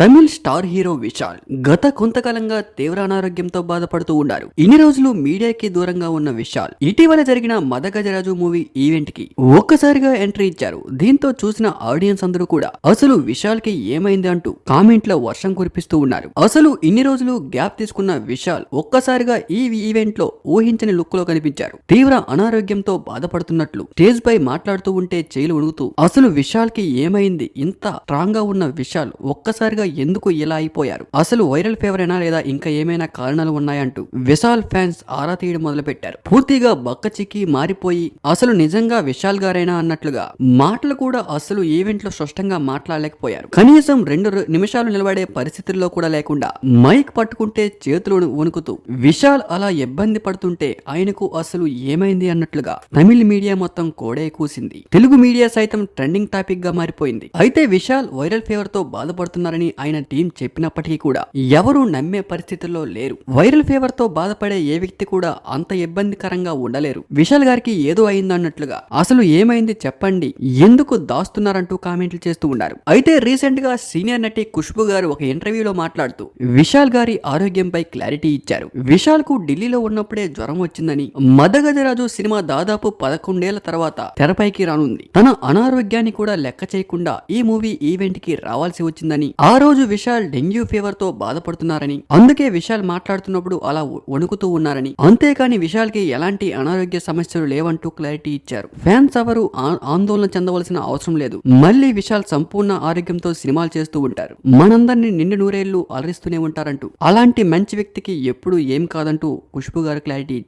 Tamil star hero Vishal గత కొంతకాలంగా తీవ్ర అనారోగ్యంతో బాధపడుతూ ఉన్నారు. ఇన్ని రోజులు మీడియాకి దూరంగా ఉన్న విశాల్ ఇటీవల జరిగిన మద గజరాజు మూవీ ఈవెంట్కి ఒక్కసారిగా ఎంట్రీ ఇచ్చారు. దీంతో చూసిన ఆడియన్స్ అందరూ కూడా అసలు విశాల్కి ఏమైంది అంటూ కామెంట్ల వర్షం కురిపిస్తూ ఉన్నారు. అసలు ఇన్ని రోజులు గ్యాప్ తీసుకున్న విశాల్ ఒక్కసారిగా ఈ ఈవెంట్లో ఊహించని లుక్లో కనిపించారు. తీవ్ర అనారోగ్యంతో బాధపడుతున్నట్లు స్టేజ్ పై మాట్లాడుతూ ఉంటే చేలు ఉడుగుతూ అసలు విశాల్కి ఏమైంది? ఇంత స్ట్రాంగ్గా ఉన్న విశాల్ ఒక్కసారిగా ఎందుకు ఇలా అయిపోయారు? అసలు వైరల్ ఫీవర్ అయినా లేదా ఇంకా ఏమైనా కారణాలు ఉన్నాయంటూ విశాల్ ఫ్యాన్స్ ఆరా తీయడం మొదలు పెట్టారు పూర్తిగా బక్క చిక్కి మారిపోయి అసలు నిజంగా విశాల్ గారైనా అన్నట్లుగా మాటలు కూడా అసలు ఈవెంట్లో స్పష్టంగా మాట్లాడలేకపోయారు. కనీసం రెండు నిమిషాలు నిలబడే పరిస్థితుల్లో కూడా లేకుండా మైక్ పట్టుకుంటే చేతులు వణుకుతూ విశాల్ అలా ఇబ్బంది పడుతుంటే ఆయనకు అసలు ఏమైంది అన్నట్లుగా తమిళ మీడియా మొత్తం కోడే కూసింది. తెలుగు మీడియా సైతం ట్రెండింగ్ టాపిక్గా మారిపోయింది. అయితే విశాల్ వైరల్ ఫీవర్తో బాధపడుతున్నారని ఆయన టీం చెప్పినప్పటికీ కూడా ఎవరూ నమ్మే పరిస్థితుల్లో లేరు. వైరల్ ఫీవర్తో బాధపడే ఏ వ్యక్తి కూడా అంత ఇబ్బందికరంగా ఉండలేరు. విశాల్ గారికి ఏదో అయిందన్నట్లుగా. అసలు ఏమైంది చెప్పండి. ఎందుకు దాస్తున్నారంటూ కామెంట్లు చేస్తూ ఉన్నారు. అయితే రీసెంట్గా సీనియర్ నటి ఖుష్బు గారు ఒక ఇంటర్వ్యూలో మాట్లాడుతూ విశాల్ గారి ఆరోగ్యంపై క్లారిటీ ఇచ్చారు. విశాల్కు ఢిల్లీలో ఉన్నప్పుడే జ్వరం వచ్చిందని మదగజరాజు సినిమా దాదాపు పదకొండేళ్ళ తర్వాత తెరపైకి రానుంది. తన అనారోగ్యాన్ని కూడా లెక్క చేయకుండా ఈ మూవీ ఈవెంట్కి రావాల్సి వచ్చిందని ఆరో రోజు విశాల్ డెంగ్యూ ఫీవర్తో బాధపడుతున్నారని అందుకే విశాల్ మాట్లాడుతున్నప్పుడు అలా వణుకుతూ ఉన్నారని. అంతేకాని విశాల్కి ఎలాంటి అనారోగ్య సమస్యలు లేవంటూ క్లారిటీ ఇచ్చారు. ఫ్యాన్స్ ఎవరు ఆ- ఆందోళన చెందవలసిన అవసరం లేదు. మళ్ళీ విశాల్ సంపూర్ణ ఆరోగ్యంతో సినిమాలు చేస్తూ ఉంటారు. మనందరినీ నిండు నూరేళ్ళు అలరిస్తూనే ఉంటారంటూ. అలాంటి మంచి వ్యక్తికి ఎప్పుడు ఏం కాదంటూ ఖుష్బు గారు క్లారిటీ ఇచ్చారు.